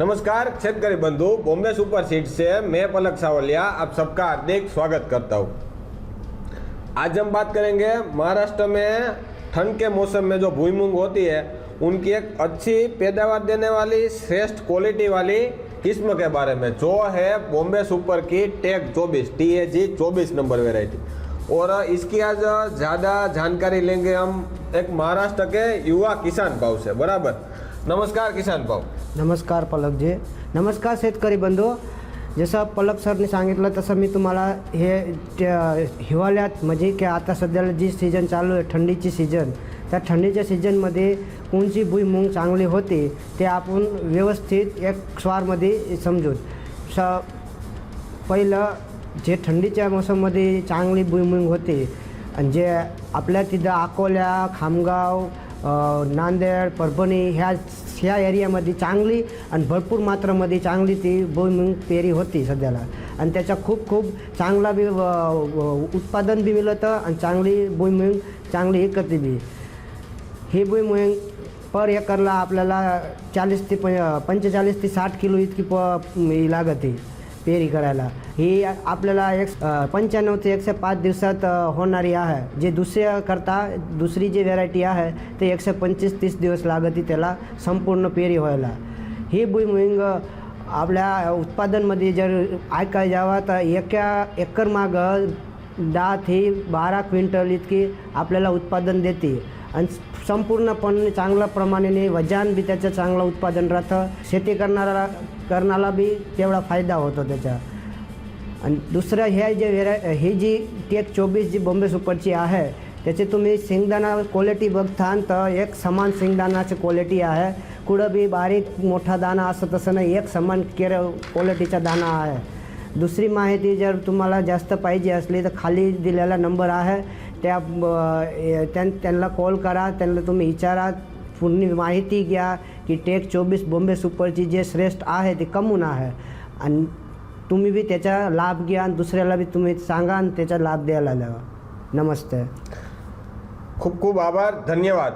नमस्कार शेतकरी बंधु, बॉम्बे सुपर सीट से मैं पलक सावलिया आप सबका हार्दिक स्वागत करता हूँ। आज हम बात करेंगे महाराष्ट्र में ठंड के मौसम में जो भूमूंग होती है, उनकी एक अच्छी पैदावार देने वाली, श्रेष्ठ क्वालिटी वाली किस्म के बारे में, जो है बॉम्बे सुपर की टेक चौबीस टी ए जी चौबीस नंबर वेराइटी और इसकी आज ज़्यादा जानकारी लेंगे हम एक महाराष्ट्र के युवा किसान भाव से, बराबर। नमस्कार किसान भाव। नमस्कार पलकजी नमस्कार शेतकरी बंधू. जसं पलक सरने सांगितलं तसं मी तुम्हाला हे त्या- हिवाळ्यात म्हणजे की आता सध्याला जी सीजन चालू आहे थंडीची सीजन त्या थंडीच्या सीजनमध्ये कोणची भुईमुंग चांगली होते ते आपण व्यवस्थित एक स्वारमध्ये समजून. स पहिलं जे थंडीच्या मोसममध्ये चांगली भुईमुंग होते आणि जे आपल्या तिथं अकोल्या खामगाव नांदेड परभणी ह्या ह्या एरियामध्ये चांगली आणि भरपूर मात्रामध्ये चांगली ती भुईमुंग पेरी होती सध्याला. आणि त्याचा खूप खूप चांगला बी उत्पादन बी मिळतं आणि चांगली भुईमुंग चांगली एकत्र बी. ही भुईमुंग पर एकरला आपल्याला चाळीस ते प पंचेचाळीस ते साठ किलो इतकी प लागते. पेरी करायला. ही आपल्याला एक पंच्याण्णव ते एकशे पाच दिवसात होणारी आहे. जे दुसऱ्या करता दुसरी जी व्हेरायटी आहे ते एकशे पंचवीस तीस दिवस लागते त्याला संपूर्ण पेरी व्हायला. ही भुईमुंग आपल्या उत्पादनमध्ये जर ऐकाय जावा तर एका एकर मागं दहा ते बारा क्विंटल इतकी आपल्याला उत्पादन देते. आणि संपूर्णपणे चांगल्या प्रमाणे वजन बी त्याचं चांगलं उत्पादन राहतं. शेती करणारा करणाला बी तेवढा फायदा होतो त्याचा. आणि दुसरं हे जे व्हेरा ही जी टेक चोवीस जी बॉम्बे सुपरची आहे त्याची तुम्ही शेंगदाणा क्वालिटी बघता तर एक समान शेंगदाणाची क्वालिटी आहे. कुठं बी बारीक मोठा दाणा असं तसं नाही एक समान केर क्वालिटीचा दाणा आहे. दुसरी माहिती जर तुम्हाला जास्त पाहिजे असली तर खाली दिलेला नंबर आहे. त्या त्यां त्यांना कॉल करा त्यांना तुम्ही विचारा पूर्ण माहिती घ्या की टेक चोवीस बॉम्बे सुपरची जे श्रेष्ठ आहे ते कमून आहे. आणि तुम्ही बी त्याचा लाभ घ्या आणि दुसऱ्याला बी तुम्ही सांगा आणि त्याचा लाभ द्यायला लावा. नमस्ते. खूप खूप आभार. धन्यवाद.